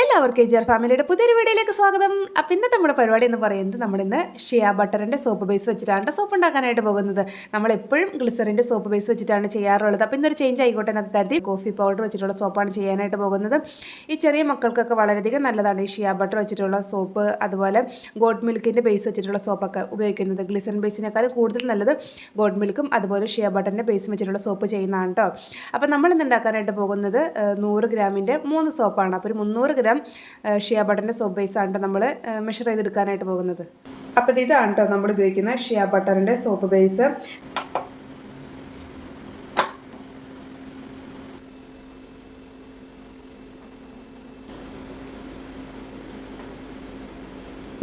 എല്ലാവർക്കും A G ഫാമിലിയുടെ പുതിയൊരു വീഡിയോയിലേക്ക് സ്വാഗതം. അപ്പം ഇന്നത്തെ നമ്മുടെ പരിപാടി എന്ന് പറയുന്നത് നമ്മളിന്ന് ഷിയ ബട്ടറിന്റെ സോപ്പ് ബേസ് വെച്ചിട്ടാണ് സോപ്പ് ഉണ്ടാക്കാനായിട്ട് പോകുന്നത്. നമ്മൾ എപ്പോഴും ഗ്ലിസറിന്റെ സോപ്പ് ബേസ് വെച്ചിട്ടാണ് ചെയ്യാറുള്ളത്. അപ്പം ഇന്നൊരു ചേഞ്ച് ആയിക്കോട്ടെ എന്നൊക്കെ കരുതി കോഫി പൗഡർ വെച്ചിട്ടുള്ള സോപ്പാണ് ചെയ്യാനായിട്ട് പോകുന്നത്. ഈ ചെറിയ മക്കൾക്കൊക്കെ വളരെയധികം നല്ലതാണ് ഈ ഷിയ ബട്ടർ വെച്ചിട്ടുള്ള സോപ്പ്. അതുപോലെ ഗോഡ് മിൽക്കിന്റെ ബേസ് വെച്ചിട്ടുള്ള സോപ്പൊക്കെ ഉപയോഗിക്കുന്നത് ഗ്ലിസറിൻ ബേസിനേക്കാളും കൂടുതൽ നല്ലത് ഗോഡ് മിൽക്കും അതുപോലെ ഷിയ ബട്ടറിന്റെ ബേസ് വെച്ചിട്ടുള്ള സോപ്പ് ചെയ്യുന്നതാണ് കേട്ടോ അപ്പം നമ്മൾ ഇന്ന് ഉണ്ടാക്കാനായിട്ട് പോകുന്നത് നൂറ് ഗ്രാമിന്റെ മൂന്ന് സോപ്പാണ്. അപ്പോൾ ഒരു മുന്നൂറ് ഗ്രാം ഷിയ ബട്ടറിന്റെ സോപ്പ് ബേസാണ് നമ്മൾ മെഷർ ചെയ്തെടുക്കാനായിട്ട് പോകുന്നത്. അപ്പോൾ ഇത് ഇതാണ് കേട്ടോ നമ്മൾ ഉപയോഗിക്കുന്ന ഷിയ ബട്ടറിന്റെ സോപ്പ് ബേസ്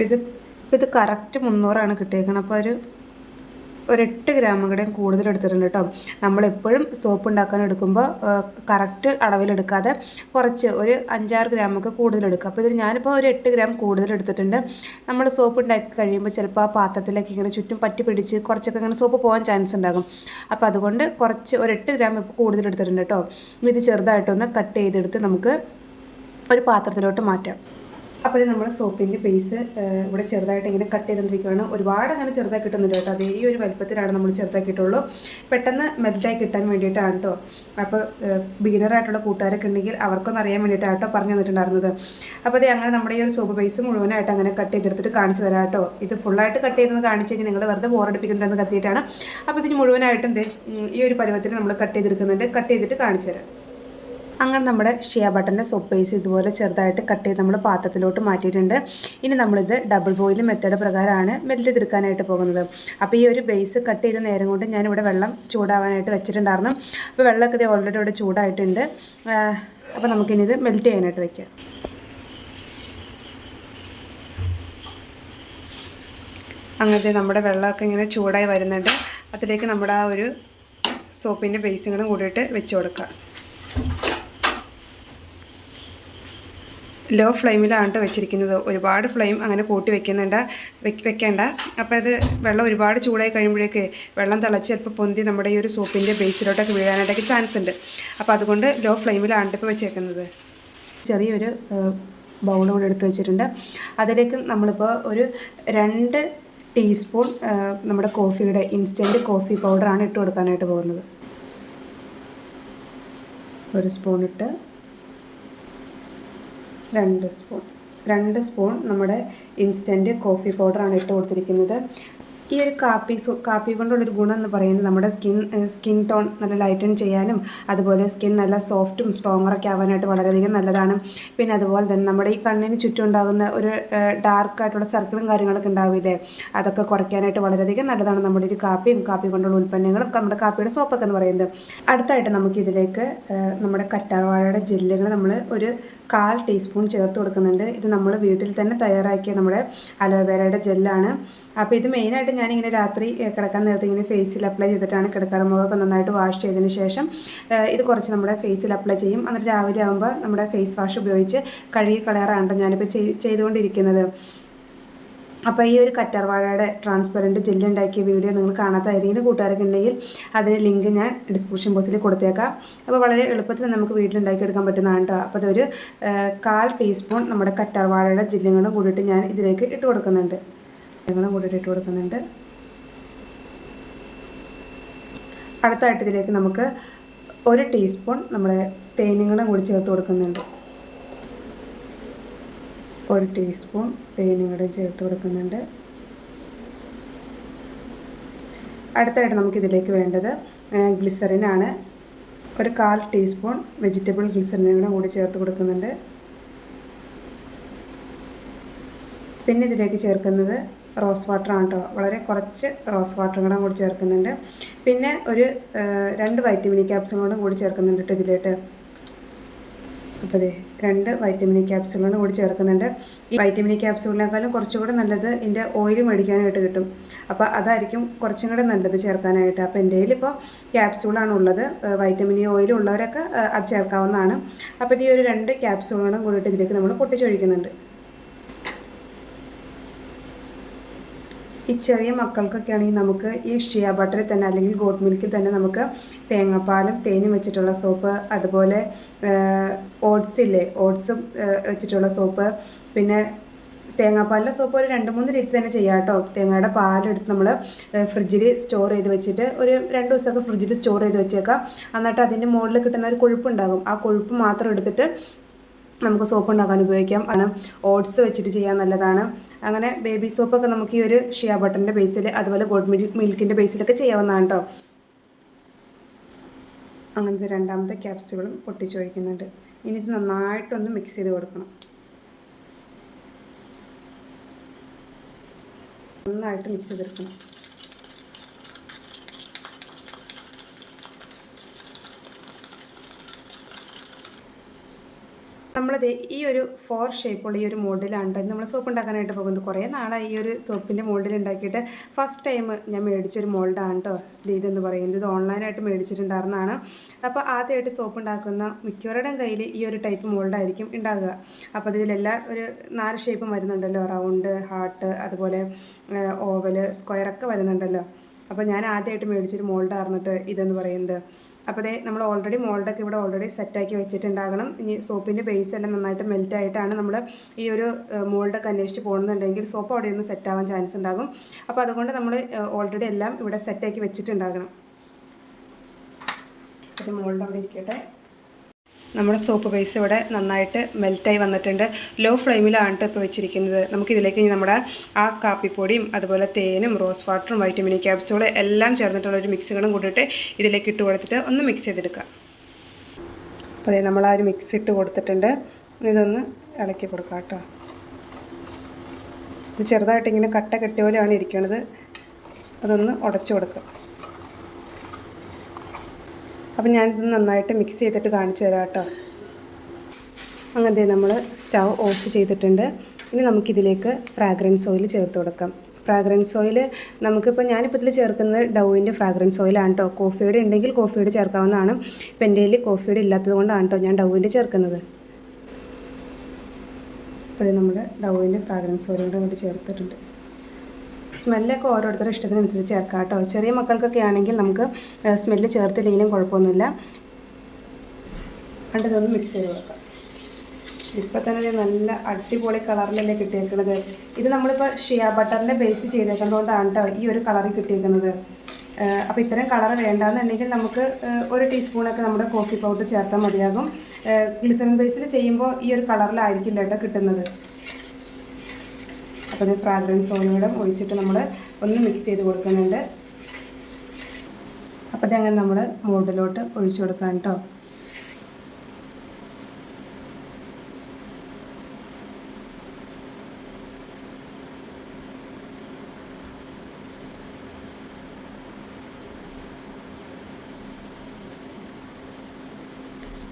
ഇത് ഇത് കറക്റ്റ് മുന്നൂറാണ് കിട്ടിയേക്കുന്നത് അപ്പോൾ ഒരു ഒരു എട്ട് ഗ്രാം കൂടെ കൂടുതൽ എടുത്തിട്ടുണ്ട് കേട്ടോ നമ്മളെപ്പോഴും സോപ്പ് ഉണ്ടാക്കാൻ എടുക്കുമ്പോൾ കറക്റ്റ് അളവിലെടുക്കാതെ കുറച്ച് ഒരു അഞ്ചാറ് ഗ്രാമൊക്കെ കൂടുതൽ എടുക്കുക. അപ്പോൾ ഇതിൽ ഞാനിപ്പോൾ ഒരു എട്ട് ഗ്രാം കൂടുതൽ എടുത്തിട്ടുണ്ട്. നമ്മൾ സോപ്പ് ഉണ്ടാക്കി കഴിയുമ്പോൾ ചിലപ്പോൾ ആ പാത്രത്തിലേക്ക് ഇങ്ങനെ ചുറ്റും പറ്റി പിടിച്ച് കുറച്ചൊക്കെ ഇങ്ങനെ സോപ്പ് പോകാൻ ചാൻസ് ഉണ്ടാകും. അപ്പോൾ അതുകൊണ്ട് കുറച്ച് ഒരു എട്ട് ഗ്രാം ഇപ്പോൾ കൂടുതൽ എടുത്തിട്ടുണ്ട് കേട്ടോ ഇത് ചെറുതായിട്ടൊന്ന് കട്ട് ചെയ്തെടുത്ത് നമുക്ക് ഒരു പാത്രത്തിലോട്ട് മാറ്റാം. അപ്പോൾ ഇത് നമ്മൾ സോപ്പിന്റെ ബേസ് ഇവിടെ ചെറുതായിട്ട് ഇങ്ങനെ കട്ട് ചെയ്തുകൊണ്ടിരിക്കുകയാണ് ഒരുപാട് അങ്ങനെ ചെറുതായി കിട്ടുന്നില്ല കേട്ടോ. അതേ ഒരു വലുപ്പത്തിലാണ് നമ്മൾ ചെറുതായി കിട്ടുള്ളൂ. പെട്ടെന്ന് മെൽറ്റായി കിട്ടാൻ വേണ്ടിയിട്ടാണ് കേട്ടോ അപ്പോൾ ബിഗിനറായിട്ടുള്ള കൂട്ടുകാരൊക്കെ ഉണ്ടെങ്കിൽ അവർക്കൊന്നും അറിയാൻ വേണ്ടിയിട്ടാണ് കേട്ടോ പറഞ്ഞു തന്നിട്ടുണ്ടായിരുന്നത്. അപ്പോൾ അത് അങ്ങനെ നമ്മുടെ ഈ ഒരു സോപ്പ് ബേസ് മുഴുവനായിട്ട് അങ്ങനെ കട്ട് ചെയ്തെടുത്തിട്ട് കാണിച്ചു തരാം കേട്ടോ ഇത് ഫുള്ളായിട്ട് കട്ട് ചെയ്തെന്ന് കാണിച്ചു കഴിഞ്ഞാൽ നിങ്ങൾ വെറുതെ ബോറടിപ്പിക്കുന്നുണ്ടെന്ന് കത്തിയിട്ടാണ് അപ്പോൾ ഇതിന് മുഴുവനായിട്ടും ഈ ഒരു പരുവത്തിൽ നമ്മൾ കട്ട് ചെയ്തെടുക്കുന്നുണ്ട്. കട്ട് ചെയ്തിട്ട് കാണിച്ചു തരാം. അങ്ങനെ നമ്മുടെ ഷിയ ബട്ടന്റെ സോപ്പ് പേസ് ഇതുപോലെ ചെറുതായിട്ട് കട്ട് ചെയ്ത് നമ്മൾ പാത്രത്തിലോട്ട് മാറ്റിയിട്ടുണ്ട്. ഇനി നമ്മളിത് ഡബിൾ ബോയിൽ മെത്തേഡ് പ്രകാരമാണ് മെൽറ്റ് ചെയ്തെടുക്കാനായിട്ട് പോകുന്നത്. അപ്പോൾ ഈ ഒരു ബേസ് കട്ട് ചെയ്ത നേരം കൊണ്ട് ഞാനിവിടെ വെള്ളം ചൂടാവാനായിട്ട് വെച്ചിട്ടുണ്ടായിരുന്നു. അപ്പോൾ വെള്ളമൊക്കെ ഇത് ഓൾറെഡി ഇവിടെ ചൂടായിട്ടുണ്ട്. അപ്പോൾ നമുക്കിനി ഇത് മെൽറ്റ് ചെയ്യാനായിട്ട് വയ്ക്കാം അങ്ങനത്തെ നമ്മുടെ വെള്ളമൊക്കെ ഇങ്ങനെ ചൂടായി വരുന്നുണ്ട്. അതിലേക്ക് നമ്മുടെ ആ ഒരു സോപ്പിന്റെ ബേസിങ്ങളും കൂടിയിട്ട് വെച്ച് കൊടുക്കുക ലോ ഫ്ലെയിമിലാണ് വെച്ചിരിക്കുന്നത്. ഒരുപാട് ഫ്ലെയിം അങ്ങനെ കൂട്ടി വെക്കുന്നുണ്ട്. വെക്ക് വെക്കേണ്ട. അപ്പോൾ ഇത് വെള്ളം ഒരുപാട് ചൂടായി കഴിയുമ്പോഴേക്ക് വെള്ളം തിളച്ച് ചിലപ്പോൾ പൊന്തി നമ്മുടെ ഈ ഒരു സൂപ്പിന്റെ ബേസിലോട്ടൊക്കെ വീഴാനായിട്ടൊക്കെ ചാൻസ് ഉണ്ട് അപ്പോൾ അതുകൊണ്ട് ലോ ഫ്ലെയിമിലാണ് ഇപ്പോൾ വെച്ചേക്കുന്നത്. ചെറിയൊരു ബൗൾ കൂടെ എടുത്ത് വെച്ചിട്ടുണ്ട്. അതിലേക്ക് നമ്മളിപ്പോൾ ഒരു രണ്ട് ടീസ്പൂൺ നമ്മുടെ കോഫിയുടെ ഇൻസ്റ്റന്റ് കോഫി പൗഡറാണ് ഇട്ട് കൊടുക്കാനായിട്ട് പോകുന്നത്. ഒരു സ്പൂൺ ഇട്ട് രണ്ട് സ്പൂൺ. രണ്ട് സ്പൂൺ നമ്മുടെ ഇൻസ്റ്റന്റ് കോഫി പൗഡറാണ് ഇട്ട് കൊടുത്തിരിക്കുന്നത്. ഈ ഒരു കാപ്പി കാപ്പി കൊണ്ടുള്ളൊരു ഗുണം എന്ന് പറയുന്നത് നമ്മുടെ സ്കിൻ സ്കിൻ ടോൺ നല്ല ലൈറ്റൻ ചെയ്യാനും അതുപോലെ സ്കിൻ നല്ല സോഫ്റ്റും സ്ട്രോങ്ങറൊക്കെ ആവാനായിട്ട് വളരെയധികം നല്ലതാണ്. പിന്നെ അതുപോലെ തന്നെ നമ്മുടെ ഈ കണ്ണിന് ചുറ്റും ഉണ്ടാകുന്ന ഒരു ഡാർക്കായിട്ടുള്ള സർക്കിളും കാര്യങ്ങളൊക്കെ ഉണ്ടാവില്ലേ അതൊക്കെ കുറയ്ക്കാനായിട്ട് വളരെയധികം നല്ലതാണ് നമ്മുടെ ഒരു കാപ്പിയും കാപ്പി കൊണ്ടുള്ള ഉൽപ്പന്നങ്ങളും നമ്മുടെ കാപ്പിയുടെ സോപ്പൊക്കെ എന്ന് പറയുന്നത്. അടുത്തായിട്ട് നമുക്കിതിലേക്ക് നമ്മുടെ കറ്റാർവാഴയുടെ ജെല്ലുകൾ നമ്മൾ ഒരു കാൽ ടീസ്പൂൺ ചേർത്ത് കൊടുക്കുന്നുണ്ട്. ഇത് നമ്മൾ വീട്ടിൽ തന്നെ തയ്യാറാക്കിയ നമ്മുടെ അലോവേരയുടെ ജെല്ലാണ്. അപ്പോൾ ഇത് മെയിനായിട്ട് ഞാനിങ്ങനെ രാത്രി കിടക്കാൻ നേരത്തെ ഇങ്ങനെ ഫേസിൽ അപ്ലൈ ചെയ്തിട്ടാണ് കിടക്കാറ്. മുഖമൊക്കെ നന്നായിട്ട് വാഷ് ചെയ്തതിന് ശേഷം ഇത് കുറച്ച് നമ്മുടെ ഫേസിൽ അപ്ലൈ ചെയ്യും. എന്നിട്ട് രാവിലെ ആകുമ്പോൾ നമ്മുടെ ഫേസ് വാഷ് ഉപയോഗിച്ച് കഴുകി കളയാറാണ് ഞാനിപ്പോൾ ചെയ് ചെയ്തുകൊണ്ടിരിക്കുന്നത്. അപ്പോൾ ഈ ഒരു കറ്റാർവാഴയുടെ ട്രാൻസ്പെറന്റ് ജെല്ല് ഉണ്ടാക്കിയ വീഡിയോ നിങ്ങൾ കാണാത്ത ഏതെങ്കിലും കൂട്ടുകാരൊക്കെ ഉണ്ടെങ്കിൽ അതിന്റെ ലിങ്ക് ഞാൻ ഡിസ്ക്രിപ്ഷൻ ബോക്സിൽ കൊടുത്തേക്കാം. അപ്പോൾ വളരെ എളുപ്പത്തിൽ നമുക്ക് വീട്ടിലുണ്ടാക്കിയെടുക്കാൻ പറ്റുന്നതാണ് കേട്ടോ അപ്പോൾ അതൊരു കാൽ ടീസ്പൂൺ നമ്മുടെ കറ്റാർവാഴയുടെ ജെല്ലുകളും കൂടിയിട്ട് ഞാൻ ഇതിലേക്ക് ഇട്ട് കൊടുക്കുന്നുണ്ട്. ജെല്ലുകളും കൂടിയിട്ട് ഇട്ട് കൊടുക്കുന്നുണ്ട്. അടുത്തായിട്ട് ഇതിലേക്ക് നമുക്ക് ഒരു ടീസ്പൂൺ നമ്മുടെ തേനുകളും കൂടി ചേർത്ത് കൊടുക്കുന്നുണ്ട്. ഒരു ടീസ്പൂൺ തേനും കൂടെ ചേർത്ത് കൊടുക്കുന്നുണ്ട്. അടുത്തായിട്ട് നമുക്കിതിലേക്ക് വേണ്ടത് ഗ്ലിസറിനാണ് ഒരു കാൽ ടീസ്പൂൺ വെജിറ്റബിൾ ഗ്ലിസറിനും കൂടി ചേർത്ത് കൊടുക്കുന്നുണ്ട്. പിന്നെ ഇതിലേക്ക് ചേർക്കുന്നത് റോസ് വാട്ടറാണ് കേട്ടോ വളരെ കുറച്ച് റോസ് വാട്ടറും കൂടെ കൂടി ചേർക്കുന്നുണ്ട്. പിന്നെ ഒരു രണ്ട് വൈറ്റമിൻ കൂടെ കൂടി ചേർക്കുന്നുണ്ട് കേട്ടോ ഇതിലേക്ക്. അപ്പോൾ അതെ രണ്ട് വൈറ്റമിൻ ക്യാപ്സൂളാണ് കൂടി ചേർക്കുന്നുണ്ട്. ഈ വൈറ്റമിൻ കുറച്ചും കുറച്ചുകൂടെ നല്ലത് ഇതിന്റെ ഓയിൽ മേടിക്കാനായിട്ട് കിട്ടും. അപ്പോൾ അതായിരിക്കും കുറച്ചും കൂടെ നല്ലത് ചേർക്കാനായിട്ട്. അപ്പോൾ എന്റെ കയ്യിലിപ്പോൾ ക്യാപ്സൂളാണ് ഉള്ളത്. വൈറ്റമിൻ ഓയിൽ ഉള്ളവരൊക്കെ അത് ചേർക്കാവുന്നതാണ്. അപ്പോൾ ഈ ഒരു രണ്ട് ക്യാപ്സ്യൂളുകളും കൂടിയിട്ട് ഇതിലേക്ക് നമ്മൾ പൊട്ടിച്ചൊഴിക്കുന്നുണ്ട്. ഈ ചെറിയ മക്കൾക്കൊക്കെയാണെങ്കിൽ നമുക്ക് ഈ ഷിയ ബട്ടറിൽ തന്നെ അല്ലെങ്കിൽ ഗോട്ട് മിൽക്കിൽ തന്നെ നമുക്ക് തേങ്ങാപ്പാലും തേനും വെച്ചിട്ടുള്ള സോപ്പ് അതുപോലെ ഓട്സ് ഇല്ലേ? ഓട്സും വെച്ചിട്ടുള്ള സോപ്പ് പിന്നെ തേങ്ങാപ്പാലിന്റെ സോപ്പ് ഒരു രണ്ട് മൂന്ന് രീതി തന്നെ ചെയ്യാം കേട്ടോ. തേങ്ങയുടെ പാലെടുത്ത് നമ്മൾ ഫ്രിഡ്ജിൽ സ്റ്റോർ ചെയ്ത് വെച്ചിട്ട് ഒരു രണ്ട് ദിവസമൊക്കെ ഫ്രിഡ്ജിൽ സ്റ്റോർ ചെയ്ത് വെച്ചേക്കാം. എന്നിട്ട് അതിന്റെ മുകളിൽ കിട്ടുന്ന ഒരു കൊഴുപ്പുണ്ടാകും ആ കൊഴുപ്പ് മാത്രം എടുത്തിട്ട് നമുക്ക് സോപ്പ് ഉണ്ടാക്കാൻ ഉപയോഗിക്കാം. കാരണം ഓട്സ് വെച്ചിട്ട് ചെയ്യാൻ നല്ലതാണ്. അങ്ങനെ ബേബി സോപ്പൊക്കെ നമുക്ക് ഈ ഒരു ഷിയ ബട്ടറിന്റെ ബേസിൽ അതുപോലെ ഗോഡ് മിൽക്ക് മിൽക്കിന്റെ ബേസിലൊക്കെ ചെയ്യാവുന്നതാണ് കേട്ടോ അങ്ങനത്തെ രണ്ടാമത്തെ ക്യാപ്സ്റ്റുകളും പൊട്ടിച്ചൊഴിക്കുന്നുണ്ട് ഇനി ഇത് നന്നായിട്ടൊന്ന് മിക്സ് ചെയ്ത് കൊടുക്കണം. നന്നായിട്ട് മിക്സ് ചെയ്തെടുക്കണം. നമ്മളത് ഈ ഒരു ഫോർ ഷേപ്പുള്ള ഈ ഒരു മോഡലാണ് നമ്മൾ സോപ്പ് ഉണ്ടാക്കാനായിട്ട് പോകുന്നത്. കുറേ നാളായി ഈ ഒരു സോപ്പിന്റെ മോൾഡിൽ ഉണ്ടാക്കിയിട്ട് ഫസ്റ്റ് ടൈം ഞാൻ മേടിച്ചൊരു മോൾഡാണ് കേട്ടോ ഇത് ഇതെന്ന് പറയുന്നത്. ഇത് ഓൺലൈനായിട്ട് മേടിച്ചിട്ടുണ്ടായിരുന്നതാണ്. അപ്പോൾ ആദ്യമായിട്ട് സോപ്പ് ഉണ്ടാക്കുന്ന മിക്കവരുടെയും കയ്യിൽ ഈ ഒരു ടൈപ്പ് മോൾഡായിരിക്കും ഉണ്ടാകുക അപ്പോൾ ഇതിലെല്ലാം ഒരു നാല് ഷേപ്പും വരുന്നുണ്ടല്ലോ. റൗണ്ട് ഹാർട്ട് അതുപോലെ ഓവൽ സ്ക്വയറൊക്കെ വരുന്നുണ്ടല്ലോ. അപ്പോൾ ഞാൻ ആദ്യമായിട്ട് മേടിച്ചൊരു മോൾഡായിരുന്നിട്ട് ഇതെന്ന് പറയുന്നത്. അപ്പോൾ ദേ നമ്മൾ ഓൾറെഡി മോൾഡൊക്കെ ഇവിടെ ഓൾറെഡി സെറ്റാക്കി വെച്ചിട്ടുണ്ടാകണം. ഇനി സോപ്പിന്റെ ബേസ് എല്ലാം നന്നായിട്ട് മെൽറ്റ് ആയിട്ടാണ് നമ്മൾ ഈ ഒരു മോൾഡൊക്കെ അന്വേഷിച്ച് പോകുന്നുണ്ടെങ്കിൽ സോപ്പ് അവിടെ നിന്ന് സെറ്റാവാൻ ചാൻസ് ഉണ്ടാകും. അപ്പോൾ അതുകൊണ്ട് നമ്മൾ ഓൾറെഡി എല്ലാം ഇവിടെ സെറ്റാക്കി വെച്ചിട്ടുണ്ടാകണം. അത് മോൾഡ് അവിടെ ഇരിക്കട്ടെ. നമ്മുടെ സോപ്പ് ബേസ് ഇവിടെ നന്നായിട്ട് മെൽറ്റായി വന്നിട്ടുണ്ട്. ലോ ഫ്ലെയിമിലാണ് ഇപ്പോൾ വെച്ചിരിക്കുന്നത്. നമുക്കിതിലേക്ക് ഇനി നമ്മുടെ ആ കാപ്പിപ്പൊടിയും അതുപോലെ തേനും റോസ് വാട്ടറും വൈറ്റമിൻ ക്യാപ്സുകളും എല്ലാം ചേർന്നിട്ടുള്ള ഒരു മിക്സുകളും കൂട്ടിയിട്ട് ഇതിലേക്ക് ഇട്ട് കൊടുത്തിട്ട് ഒന്ന് മിക്സ് ചെയ്തെടുക്കാം അപ്പോൾ അതെ നമ്മൾ ആ ഒരു മിക്സ് ഇട്ട് കൊടുത്തിട്ടുണ്ട്. ഇതൊന്ന് ഇളക്കി കൊടുക്കാം കേട്ടോ ഇത് ചെറുതായിട്ട് ഇങ്ങനെ കട്ട കെട്ടിയ പോലെയാണ് ഇരിക്കുന്നത് അതൊന്ന് ഉടച്ചു കൊടുക്കുക. അപ്പം ഞാനിത് നന്നായിട്ട് മിക്സ് ചെയ്തിട്ട് കാണിച്ചു തരാം കേട്ടോ. അങ്ങനത്തെ നമ്മൾ സ്റ്റൗ ഓഫ് ചെയ്തിട്ടുണ്ട്. ഇനി നമുക്കിതിലേക്ക് ഫ്രാഗ്രൻസ് ഓയിൽ ചേർത്ത് കൊടുക്കാം. ഫ്രാഗ്രൻസ് ഓയിൽ നമുക്കിപ്പോൾ ഞാനിപ്പോൾ ഇതിൽ ചേർക്കുന്നത് ഡൗവിന്റെ ഫ്രാഗ്രൻസ് ഓയിലാണ് കേട്ടോ. കോഫിയുടെ ഉണ്ടെങ്കിൽ കോഫിയുടെ ചേർക്കാവുന്നതാണ്. ഇപ്പം എന്റെ കയ്യിൽ കോഫിയുടെ ഇല്ലാത്തത് കൊണ്ടാണ് കേട്ടോ ഞാൻ ഡൗവിന്റെ ചേർക്കുന്നത്. ഇപ്പോൾ നമ്മുടെ ഡൗവിന്റെ ഫ്രാഗ്രൻസ് ഓയിലും കൂടി ചേർത്തിട്ടുണ്ട്. സ്മെല്ലൊക്കെ ഓരോരുത്തരുടെ ഇഷ്ടത്തിനനുസരിച്ച് ചേർക്കാം കേട്ടോ. ചെറിയ മക്കൾക്കൊക്കെ ആണെങ്കിൽ നമുക്ക് സ്മെല്ല് ചേർത്തില്ലെങ്കിലും കുഴപ്പമൊന്നുമില്ല. കണ്ട് മിക്സ് ചെയ്ത് വെക്കാം. ഇപ്പം തന്നെ നല്ല അടിപൊളി കളറിലല്ലേ കിട്ടിയേക്കുന്നത് ഇത് നമ്മളിപ്പോൾ ഷിയ ബട്ടറിന്റെ ബേസ് ചെയ്തേക്കുന്നതുകൊണ്ടാണ് കേട്ടോ ഈ ഒരു കളറിൽ കിട്ടിയേക്കുന്നത്. അപ്പോൾ ഇത്തരം കളർ വേണ്ടാന്നുണ്ടെങ്കിൽ നമുക്ക് ഒരു ടീസ്പൂണൊക്കെ നമ്മുടെ കോഫി പൗഡർ ചേർത്താൽ മതിയാകും. ഗ്ലിസറിൻ ബേസിൽ ചെയ്യുമ്പോൾ ഈ ഒരു കളറിലായിരിക്കില്ല കേട്ടോ കിട്ടുന്നത്. അപ്പോൾ ഇത് ഫ്രാഗ്രൻസ് ഓയിലൂടെ ഒഴിച്ചിട്ട് നമ്മൾ ഒന്ന് മിക്സ് ചെയ്ത് കൊടുക്കുന്നുണ്ട്. അപ്പോൾ ഇതങ്ങനെ നമ്മൾ മോഡിലോട്ട് ഒഴിച്ചു കൊടുക്കാം കേട്ടോ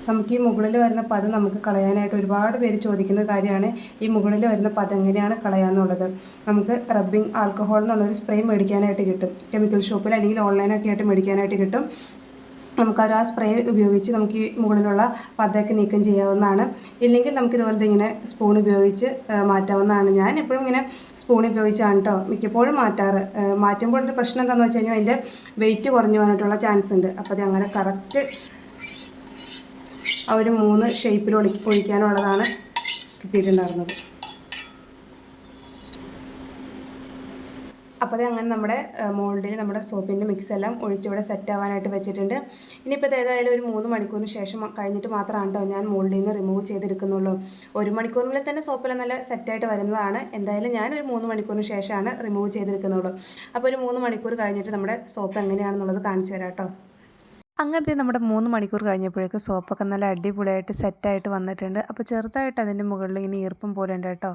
നമുക്ക് ഈ മുകളിൽ വരുന്ന പദം നമുക്ക് കളയാനായിട്ട് ഒരുപാട് പേര് ചോദിക്കുന്ന കാര്യമാണ് ഈ മുകളിൽ വരുന്ന പദം എങ്ങനെയാണ് കളയാന്നുള്ളത്. നമുക്ക് റബ്ബിംഗ് ആൽക്കഹോൾ എന്നുള്ളൊരു സ്പ്രേ മേടിക്കാനായിട്ട് കിട്ടും. കെമിക്കൽ ഷോപ്പിൽ അല്ലെങ്കിൽ ഓൺലൈനൊക്കെ ആയിട്ട് മേടിക്കാനായിട്ട് കിട്ടും. നമുക്കൊരു ആ സ്പ്രേ ഉപയോഗിച്ച് നമുക്ക് ഈ മുകളിലുള്ള പതയൊക്കെ നീക്കം ചെയ്യാവുന്നതാണ്. ഇല്ലെങ്കിൽ നമുക്ക് ഇതുപോലത്തെ ഇങ്ങനെ സ്പൂൺ ഉപയോഗിച്ച് മാറ്റാവുന്നതാണ്. ഞാൻ എപ്പോഴും ഇങ്ങനെ സ്പൂൺ ഉപയോഗിച്ചാണ് കേട്ടോ മിക്കപ്പോഴും മാറ്റാറ്. മാറ്റുമ്പോൾ ഒരു പ്രശ്നം എന്താണെന്ന് വെച്ച് കഴിഞ്ഞാൽ അതിന്റെ വെയിറ്റ് കുറഞ്ഞു പോകാനായിട്ടുള്ള ചാൻസ് ഉണ്ട്. അപ്പോൾ അത് അങ്ങനെ കറക്റ്റ് ആ ഒരു മൂന്ന് ഷേപ്പിൽ ഒളി ഒഴിക്കാനുള്ളതാണ് കിട്ടിയിട്ടുണ്ടായിരുന്നത്. അപ്പോൾ അത് അങ്ങനെ നമ്മുടെ മോൾഡിൽ നമ്മുടെ സോപ്പിന്റെ മിക്സ് എല്ലാം ഒഴിച്ചിവിടെ സെറ്റ് ആവാനായിട്ട് വെച്ചിട്ടുണ്ട്. ഇനിയിപ്പോൾ ഇത് ഏതായാലും ഒരു മൂന്ന് മണിക്കൂറിന് ശേഷം കഴിഞ്ഞിട്ട് മാത്രമാണ് ഞാൻ മോൾഡിൽ നിന്ന് റിമൂവ് ചെയ്തെടുക്കുന്നുള്ളൂ. ഒരു മണിക്കൂറിനുള്ളിൽ തന്നെ സോപ്പിലെ നല്ല സെറ്റായിട്ട് വരുന്നതാണ്. എന്തായാലും ഞാൻ ഒരു മൂന്ന് മണിക്കൂറിന് ശേഷമാണ് റിമൂവ് ചെയ്തെടുക്കുന്നുള്ളൂ. അപ്പോൾ ഒരു മൂന്ന് മണിക്കൂർ കഴിഞ്ഞിട്ട് നമ്മുടെ സോപ്പ് എങ്ങനെയാണെന്നുള്ളത് കാണിച്ചു തരാം കേട്ടോ അങ്ങനത്തെ നമ്മുടെ മൂന്ന് മണിക്കൂർ കഴിഞ്ഞപ്പോഴേക്ക് സോപ്പൊക്കെ നല്ല അടിപൊളിയായിട്ട് സെറ്റായിട്ട് വന്നിട്ടുണ്ട്. അപ്പോൾ ചെറുതായിട്ട് അതിന്റെ മുകളിൽ ഇങ്ങനെ ഈർപ്പം പോലെ ഉണ്ട് കേട്ടോ.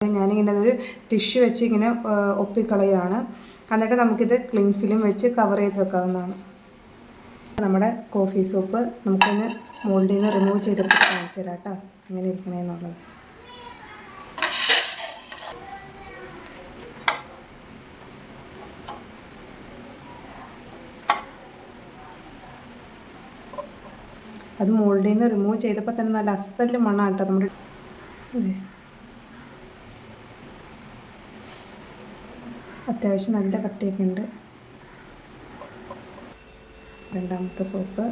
ഞാനിങ്ങനെ അതൊരു ടിഷ്യൂ വെച്ച് ഇങ്ങനെ ഒപ്പിക്കളയാണ്. എന്നിട്ട് നമുക്കിത് ക്ലീൻ ഫിലിം വെച്ച് കവർ ചെയ്ത് വെക്കാവുന്നതാണ്. നമ്മുടെ കോഫി സോപ്പ് നമുക്കൊന്ന് മോൾഡിൽ നിന്ന് റിമൂവ് ചെയ്തിട്ട് കാണിച്ചു തരാം കേട്ടോ. ഇങ്ങനെ ഇരിക്കണേന്നുള്ളത്. അത് മോൾഡിൽ നിന്ന് റിമൂവ് ചെയ്തപ്പോൾ തന്നെ നല്ല അസൽ മണ്ണാണ് കേട്ടോ നമ്മുടെ അതെ. അത്യാവശ്യം നല്ല കട്ടിയൊക്കെ ഉണ്ട്. രണ്ടാമത്തെ സോപ്പ്.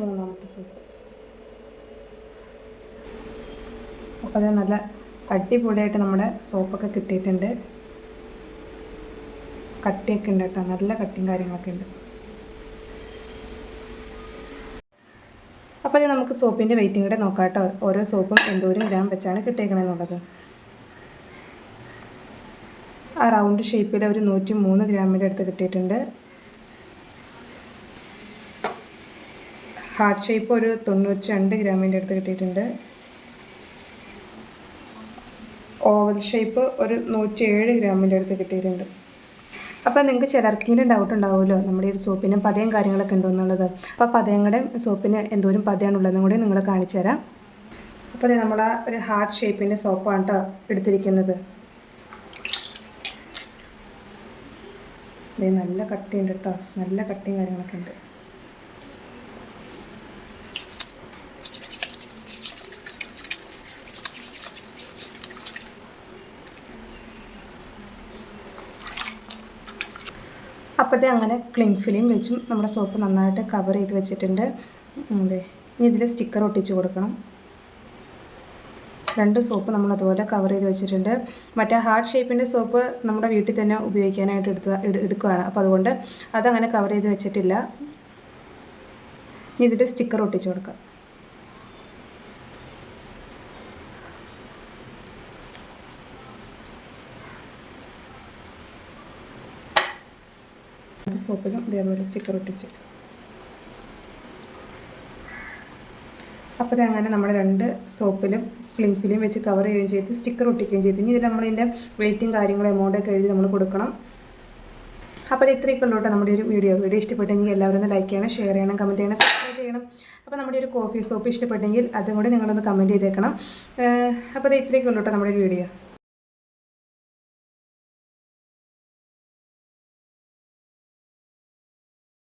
മൂന്നാമത്തെ സോപ്പ്. അപ്പോൾ അത് നല്ല അടിപൊളിയായിട്ട് നമ്മുടെ സോപ്പൊക്കെ കിട്ടിയിട്ടുണ്ട്. കട്ടിയൊക്കെ ഉണ്ട് കേട്ടോ. നല്ല കട്ടിയും കാര്യങ്ങളൊക്കെ ഉണ്ട്. അപ്പോൾ അത് നമുക്ക് സോപ്പിന്റെ വെയിറ്റും കൂടെ നോക്കാം കേട്ടോ. ഓരോ സോപ്പും എന്തോരം ഗ്രാം വെച്ചാണ് കിട്ടിയേക്കണമെന്നുള്ളത് ആ റൗണ്ട് ഷേപ്പിൽ ഒരു നൂറ്റി മൂന്ന് ഗ്രാമിന്റെ അടുത്ത് കിട്ടിയിട്ടുണ്ട്. ഹാർട്ട് ഷേപ്പ് ഒരു തൊണ്ണൂറ്റി രണ്ട് ഗ്രാമിന്റെ അടുത്ത് കിട്ടിയിട്ടുണ്ട്. ഓവൽ ഷേപ്പ് ഒരു നൂറ്റി ഏഴ് ഗ്രാമിന്റെ അടുത്ത് കിട്ടിയിട്ടുണ്ട്. അപ്പോൾ നിങ്ങൾക്ക് ചിലർക്കെങ്കിലും ഡൗട്ട് ഉണ്ടാവുമല്ലോ. നമ്മുടെ ഈ സോപ്പിന് പതയും കാര്യങ്ങളൊക്കെ ഉണ്ടോ എന്നുള്ളത്. അപ്പോൾ പതയങ്ങളുടെ സോപ്പിന് എന്തോരം പതയാണുള്ളതെന്നും കൂടി നിങ്ങൾ കാണിച്ചു തരാം. അപ്പോൾ നമ്മൾ ആ ഒരു ഹാർട്ട് ഷേപ്പിന്റെ സോപ്പാണ് കേട്ടോ എടുത്തിരിക്കുന്നത്. നല്ല കട്ടിയുണ്ട് കേട്ടോ നല്ല കട്ടിയും കാര്യങ്ങളൊക്കെ ഉണ്ട്. അപ്പോഴത്തെ അങ്ങനെ ക്ലിങ് ഫിലിം വെച്ചും നമ്മുടെ സോപ്പ് നന്നായിട്ട് കവർ ചെയ്ത് വെച്ചിട്ടുണ്ട്. അതെ ഇനി ഇതിൽ സ്റ്റിക്കർ ഒട്ടിച്ച് കൊടുക്കണം. രണ്ട് സോപ്പ് നമ്മൾ അതുപോലെ കവർ ചെയ്ത് വെച്ചിട്ടുണ്ട്. മറ്റേ ഹാർട്ട് ഷേപ്പിന്റെ സോപ്പ് നമ്മുടെ വീട്ടിൽ തന്നെ ഉപയോഗിക്കാനായിട്ട് എടുത്ത എടുക്കുകയാണ് അപ്പോൾ അതുകൊണ്ട് അതങ്ങനെ കവർ ചെയ്ത് വെച്ചിട്ടില്ല. ഇനി ഇതിന്റെ സ്റ്റിക്കർ ഒട്ടിച്ച് കൊടുക്കാം. ഇത് സോപ്പിലും ഇതേപോലെ സ്റ്റിക്കർ ഒട്ടിച്ച്. അപ്പോൾ അങ്ങനെ നമ്മൾ രണ്ട് സോപ്പിലും ക്ലിങ് ഫിലിം വെച്ച് കവർ ചെയ്യുകയും ചെയ്ത് സ്റ്റിക്കർ ഒട്ടിക്കുകയും ചെയ്തു. ഇനി ഇതിൽ നമ്മളിതിന്റെ വെയിറ്റും കാര്യങ്ങളും എമൗണ്ടൊക്കെ എഴുതി നമ്മൾ കൊടുക്കണം. അപ്പോൾ ഇത് ഇത്രയൊക്കെ ഉള്ളൂ കേട്ടോ നമ്മുടെ ഒരു വീഡിയോ വീഡിയോ ഇഷ്ടപ്പെട്ടെങ്കിൽ എല്ലാവരും ഒന്ന് ലൈക്ക് ചെയ്യണം ഷെയർ ചെയ്യണം കമന്റ് ചെയ്യണം സബ്സ്ക്രൈബ് ചെയ്യണം. അപ്പോൾ നമ്മുടെ ഒരു കോഫി സോപ്പ് ഇഷ്ടപ്പെട്ടെങ്കിൽ അതും കൂടി നിങ്ങളൊന്ന് കമന്റ് ചെയ്തേക്കണം. അപ്പോൾ ഇത് ഇത്രയൊക്കെ ഉള്ളൂ കേട്ടോ നമ്മുടെ ഒരു വീഡിയോ